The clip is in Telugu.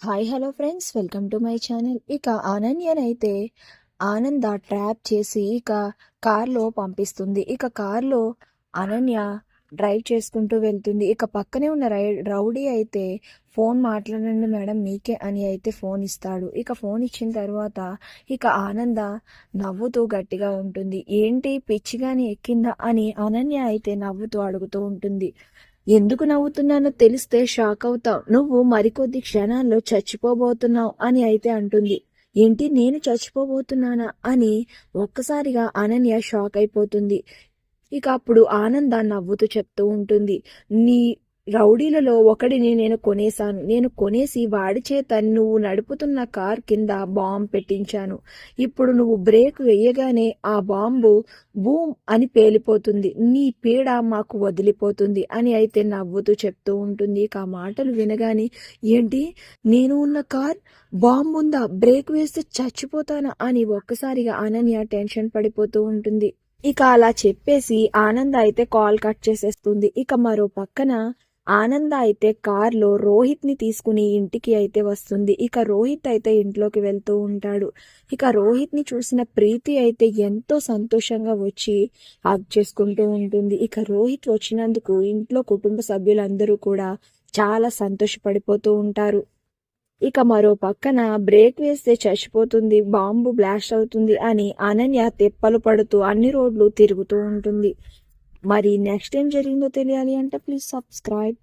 Hi hello friends welcome to my channel ఇక అనన్యనైతే ఆనంద ట్రాప్ చేసి ఇక కార్లో పంపిస్తుంది. ఇక కార్లో అనన్య డ్రైవ్ చేసుకుంటూ వెళ్తుంది. ఇక పక్కనే ఉన్న రై రౌడీ అయితే ఫోన్ మాట్లాడండి మేడం మీకే అని అయితే ఫోన్ ఇస్తాడు. ఇక ఫోన్ ఇచ్చిన తర్వాత ఇక ఆనంద నవ్వుతూ గట్టిగా ఉంటుంది. ఏంటి పిచ్చిగాని ఎక్కిందా అని అనన్య అయితే నవ్వుతూ అడుగుతూ ఉంటుంది. ఎందుకు నవ్వుతున్నానో తెలిస్తే షాక్ అవుతావు. నువ్వు మరికొద్ది క్షణాల్లో చచ్చిపోబోతున్నావు అని అయితే అంటుంది. ఏంటి నేను చచ్చిపోబోతున్నానా అని ఒక్కసారిగా అనన్య షాక్ అయిపోతుంది. ఇక అప్పుడు ఆనంద నవ్వుతూ చెప్తూ ఉంటుంది. నీ రౌడీలలో ఒకడిని నేను కొనేశాను. నేను కొనేసి వాడి చేత నువ్వు నడుపుతున్న కార్ కింద బాంబు పెట్టించాను. ఇప్పుడు నువ్వు బ్రేక్ వేయగానే ఆ బాంబు బూమ్ అని పేలిపోతుంది. నీ పీడ మాకు వదిలిపోతుంది అని అయితే నవ్వుతూ చెప్తూ ఉంటుంది. ఆ మాటలు వినగానే ఏంటి? నేను ఉన్న కార్ బాంబు ఉందా? బ్రేక్ వేస్తే చచ్చిపోతానా? అని ఒక్కసారిగా అనన్య టెన్షన్ పడిపోతూ ఉంటుంది. ఇక అలా చెప్పేసి ఆనంద్ అయితే కాల్ కట్ చేసేస్తుంది. ఇక మరో పక్కన ఆనంద అయితే కార్లో రోహిత్ని తీసుకుని ఇంటికి అయితే వస్తుంది. ఇక రోహిత్ అయితే ఇంట్లోకి వెళ్తూ ఉంటాడు. ఇక రోహిత్ని చూసిన ప్రీతి అయితే ఎంతో సంతోషంగా వచ్చి హగ్ చేసుకుంటూ ఉంటుంది. ఇక రోహిత్ వచ్చినందుకు ఇంట్లో కుటుంబ సభ్యులందరూ కూడా చాలా సంతోషపడిపోతూ ఉంటారు. ఇక మరో పక్కన బ్రేక్ వేస్తే చచ్చిపోతుంది బాంబు బ్లాస్ట్ అవుతుంది అని అనన్య తెప్పలు పడుతూ అన్ని రోడ్లు తిరుగుతూ ఉంటుంది. మరి నెక్స్ట్ ఏం జరిగిందో తెలియాలి అంటే ప్లీజ్ సబ్స్క్రైబ్